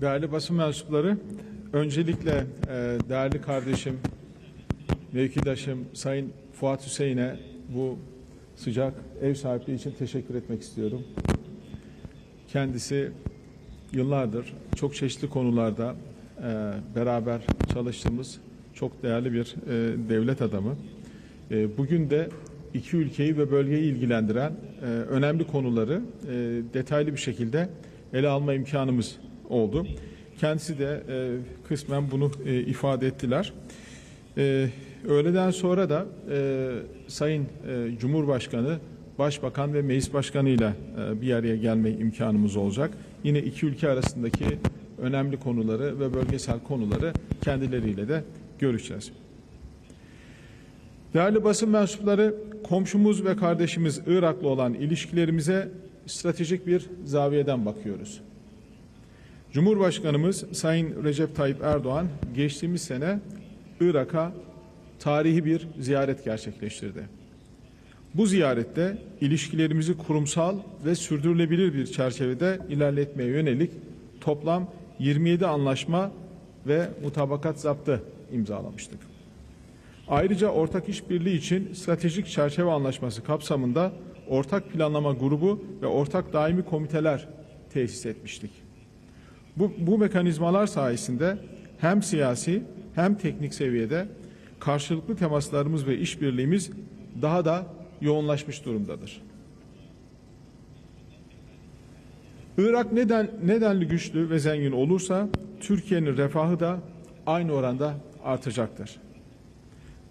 Değerli basın mensupları, öncelikle e, değerli kardeşim, mevkidaşım Sayın Fuat Hüseyin'e bu sıcak ev sahipliği için teşekkür etmek istiyorum. Kendisi yıllardır çok çeşitli konularda e, beraber çalıştığımız çok değerli bir e, devlet adamı. E, bugün de iki ülkeyi ve bölgeyi ilgilendiren e, önemli konuları e, detaylı bir şekilde ele alma imkanımız oldu. Kendisi de e, kısmen bunu e, ifade ettiler. E, öğleden sonra da e, Sayın e, Cumhurbaşkanı, Başbakan ve Meclis Başkanı ile e, bir araya gelme imkanımız olacak. Yine iki ülke arasındaki önemli konuları ve bölgesel konuları kendileriyle de görüşeceğiz. Değerli basın mensupları, komşumuz ve kardeşimiz Irak'la olan ilişkilerimize stratejik bir zaviyeden bakıyoruz. Cumhurbaşkanımız Sayın Recep Tayyip Erdoğan geçtiğimiz sene Irak'a tarihi bir ziyaret gerçekleştirdi. Bu ziyarette ilişkilerimizi kurumsal ve sürdürülebilir bir çerçevede ilerletmeye yönelik toplam 27 anlaşma ve mutabakat zaptı imzalamıştık. Ayrıca ortak işbirliği için stratejik çerçeve anlaşması kapsamında ortak planlama grubu ve ortak daimi komiteler tesis etmiştik. Bu, bu mekanizmalar sayesinde hem siyasi hem teknik seviyede karşılıklı temaslarımız ve işbirliğimiz daha da yoğunlaşmış durumdadır. Irak neden nedenli güçlü ve zengin olursa Türkiye'nin refahı da aynı oranda artacaktır.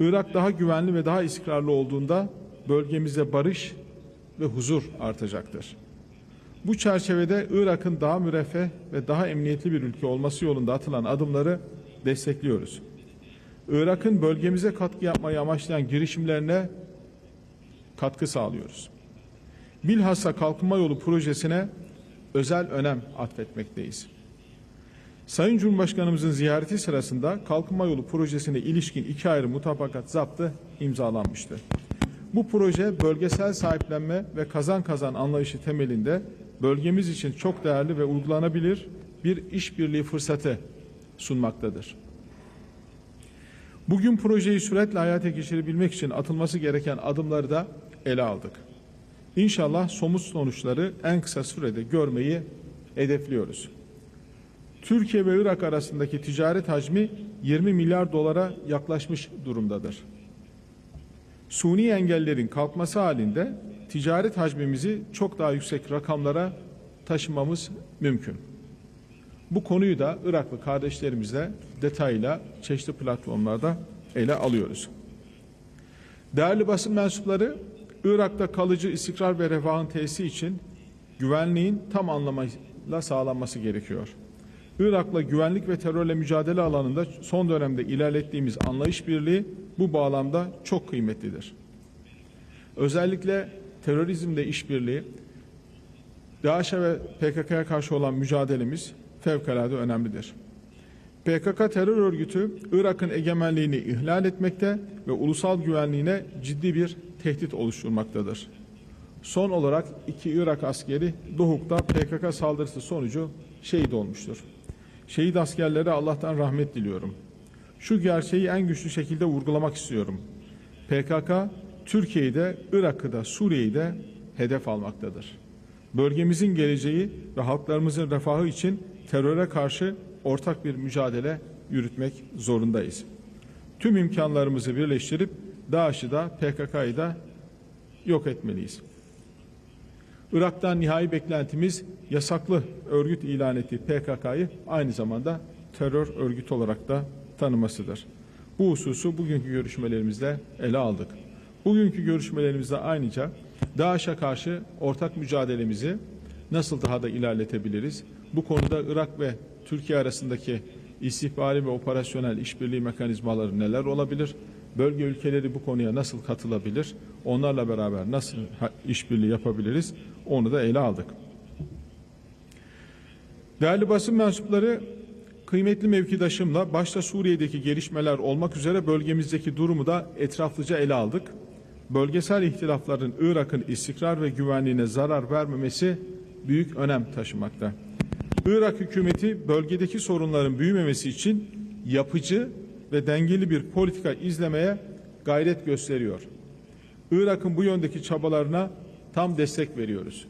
Irak daha güvenli ve daha istikrarlı olduğunda bölgemizde barış ve huzur artacaktır. Bu çerçevede Irak'ın daha müreffeh ve daha emniyetli bir ülke olması yolunda atılan adımları destekliyoruz. Irak'ın bölgemize katkı yapmayı amaçlayan girişimlerine katkı sağlıyoruz. Bilhassa kalkınma yolu projesine özel önem atfetmekteyiz. Sayın Cumhurbaşkanımızın ziyareti sırasında kalkınma yolu projesine ilişkin iki ayrı mutabakat zaptı imzalanmıştı. Bu proje bölgesel sahiplenme ve kazan kazan anlayışı temelinde bölgemiz için çok değerli ve uygulanabilir bir işbirliği fırsatı sunmaktadır. Bugün projeyi süretle hayata geçirebilmek için atılması gereken adımları da ele aldık. İnşallah somut sonuçları en kısa sürede görmeyi hedefliyoruz. Türkiye ve Irak arasındaki ticaret hacmi 20 milyar dolara yaklaşmış durumdadır. Suni engellerin kalkması halinde ticaret hacmimizi çok daha yüksek rakamlara taşımamız mümkün. Bu konuyu da Iraklı kardeşlerimizle detayla çeşitli platformlarda ele alıyoruz. Değerli basın mensupları, Irak'ta kalıcı istikrar ve refahın tesisi için güvenliğin tam anlamıyla sağlanması gerekiyor. Irak'la güvenlik ve terörle mücadele alanında son dönemde ilerlettiğimiz anlayış birliği bu bağlamda çok kıymetlidir. Özellikle terörizmle işbirliği, DAEŞ'e ve PKK'ya karşı olan mücadelemiz fevkalade önemlidir. PKK terör örgütü Irak'ın egemenliğini ihlal etmekte ve ulusal güvenliğine ciddi bir tehdit oluşturmaktadır. Son olarak iki Irak askeri Doğuk'ta PKK saldırısı sonucu şehit olmuştur. Şehit askerlere Allah'tan rahmet diliyorum. Şu gerçeği en güçlü şekilde vurgulamak istiyorum. PKK Türkiye'yi de Irak'ı da Suriye'yi de hedef almaktadır. Bölgemizin geleceği ve halklarımızın refahı için teröre karşı ortak bir mücadele yürütmek zorundayız. Tüm imkanlarımızı birleştirip DAEŞ'ı da PKK'yı da yok etmeliyiz. Irak'tan nihai beklentimiz yasaklı örgüt ilan ettiği PKK'yı aynı zamanda terör örgütü olarak da tanımasıdır. Bu hususu bugünkü görüşmelerimizde ele aldık. Bugünkü görüşmelerimizde ayrıca DAEŞ'e karşı ortak mücadelemizi nasıl daha da ilerletebiliriz? Bu konuda Irak ve Türkiye arasındaki istihbari ve operasyonel işbirliği mekanizmaları neler olabilir? Bölge ülkeleri bu konuya nasıl katılabilir? Onlarla beraber nasıl işbirliği yapabiliriz? Onu da ele aldık. Değerli basın mensupları, kıymetli mevkidaşımla başta Suriye'deki gelişmeler olmak üzere bölgemizdeki durumu da etraflıca ele aldık. Bölgesel ihtilafların Irak'ın istikrar ve güvenliğine zarar vermemesi büyük önem taşımakta. Irak hükümeti bölgedeki sorunların büyümemesi için yapıcı ve dengeli bir politika izlemeye gayret gösteriyor. Irak'ın bu yöndeki çabalarına tam destek veriyoruz.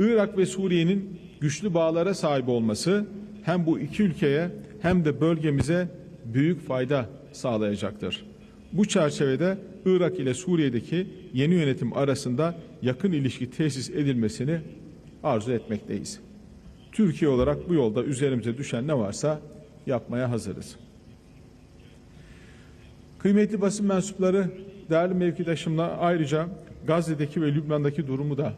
Irak ve Suriye'nin güçlü bağlara sahip olması hem bu iki ülkeye hem de bölgemize büyük fayda sağlayacaktır. Bu çerçevede Irak ile Suriye'deki yeni yönetim arasında yakın ilişki tesis edilmesini arzu etmekteyiz. Türkiye olarak bu yolda üzerimize düşen ne varsa yapmaya hazırız. Kıymetli basın mensupları, değerli mevkidaşımla ayrıca Gazze'deki ve Lübnan'daki durumu da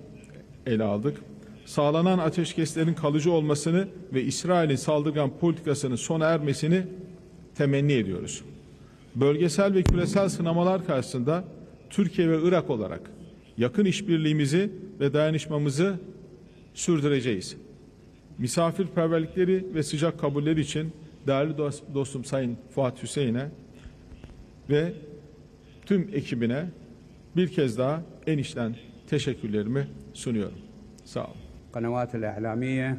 ele aldık. Sağlanan ateşkeslerin kalıcı olmasını ve İsrail'in saldırgan politikasının sona ermesini temenni ediyoruz Bölgesel ve küresel sınamalar karşısında Türkiye ve Irak olarak yakın işbirliğimizi ve dayanışmamızı sürdüreceğiz. Misafirperverlikleri ve sıcak kabulleri için değerli dostum Sayın Fuat Hüseyin'e ve tüm ekibine bir kez daha en içten teşekkürlerimi sunuyorum. Sağ olun. القنوات الإعلامية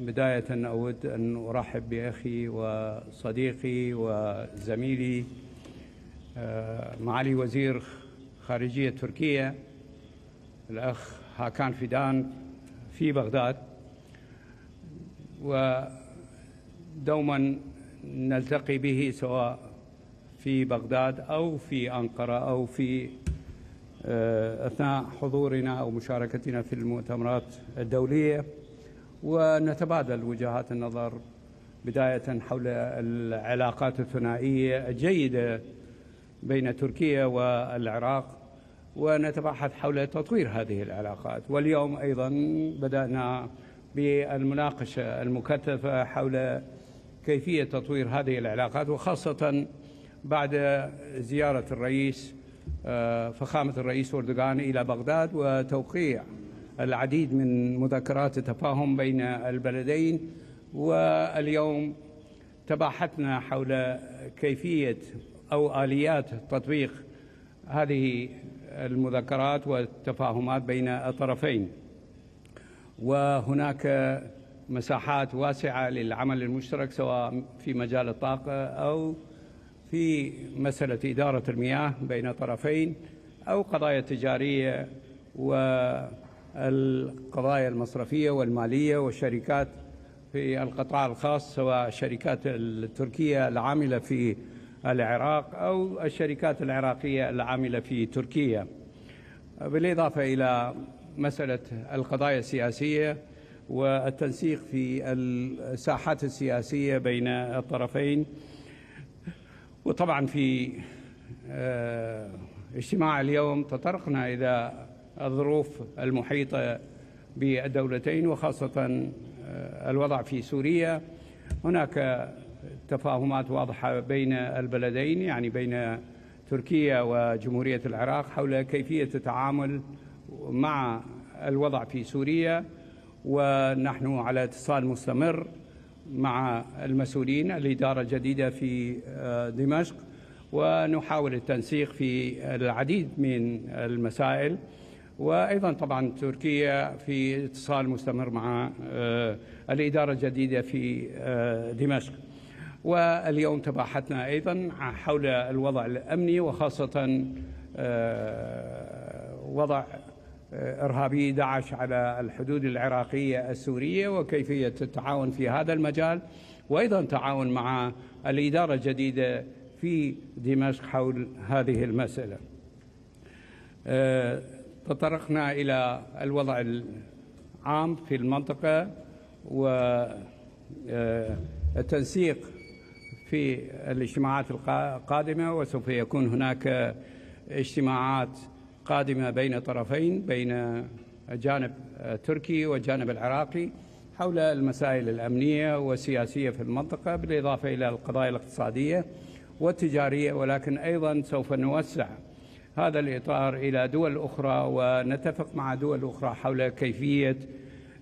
وبداية أود أن أرحب بأخي وصديقي وزميلي معالي وزير خارجية تركيا الأخ هاكان فيدان في بغداد. ودوما نلتقي به سواء في بغداد أو في أنقرة أو في أثناء حضورنا أو مشاركتنا في المؤتمرات الدولية. ونتبادل وجهات النظر بداية حول العلاقات الثنائية الجيدة بين تركيا والعراق ونتباحث حول تطوير هذه العلاقات. واليوم أيضا بدأنا بالمناقشة المكثفة حول كيفية تطوير هذه العلاقات وخاصة بعد زيارة الرئيس فخامة الرئيس أردوغان إلى بغداد وتوقيع العديد من مذكرات التفاهم بين البلدين واليوم تباحثنا حول كيفية أو آليات تطبيق هذه المذكرات والتفاهمات بين الطرفين. وهناك مساحات واسعة للعمل المشترك سواء في مجال الطاقة أو في مسألة إدارة المياه بين طرفين أو قضايا تجارية والقضايا المصرفية والمالية والشركات في القطاع الخاص سواء الشركات التركية العاملة في العراق أو الشركات العراقية العاملة في تركيا. بالإضافة إلى مسألة القضايا السياسية والتنسيق في الساحات السياسية بين الطرفين وطبعا في اجتماع اليوم تطرقنا إلى الظروف المحيطة بالدولتين وخاصة الوضع في سوريا. هناك تفاهمات واضحة بين البلدين يعني بين تركيا وجمهورية العراق حول كيفية التعامل مع الوضع في سوريا. ونحن على اتصال مستمر مع المسؤولين الإدارة الجديدة في دمشق. ونحاول التنسيق في العديد من المسائل. وأيضا طبعا تركيا في اتصال مستمر مع الإدارة الجديدة في دمشق. واليوم تباحثنا أيضا حول الوضع الأمني وخاصة وضع إرهابي داعش على الحدود العراقية السورية وكيفية التعاون في هذا المجال. وأيضا تعاون مع الإدارة الجديدة في دمشق حول هذه المسألة. تطرقنا إلى الوضع العام في المنطقة والتنسيق في الاجتماعات القادمة وسوف يكون هناك اجتماعات قادمة بين طرفين بين الجانب التركي والجانب العراقي حول المسائل الأمنية والسياسية في المنطقة بالإضافة إلى القضايا الاقتصادية والتجارية ولكن أيضا سوف نوسع هذا الإطار إلى دول أخرى ونتفق مع دول أخرى حول كيفية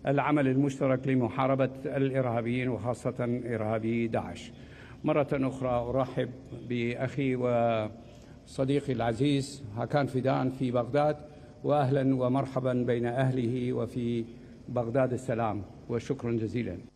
العمل المشترك لمحاربة الإرهابيين وخاصة إرهابي داعش. مرة أخرى أرحب بأخي وصديقي العزيز هاكان فيدان في بغداد وأهلا ومرحبا بين أهله وفي بغداد. السلام وشكرا جزيلا.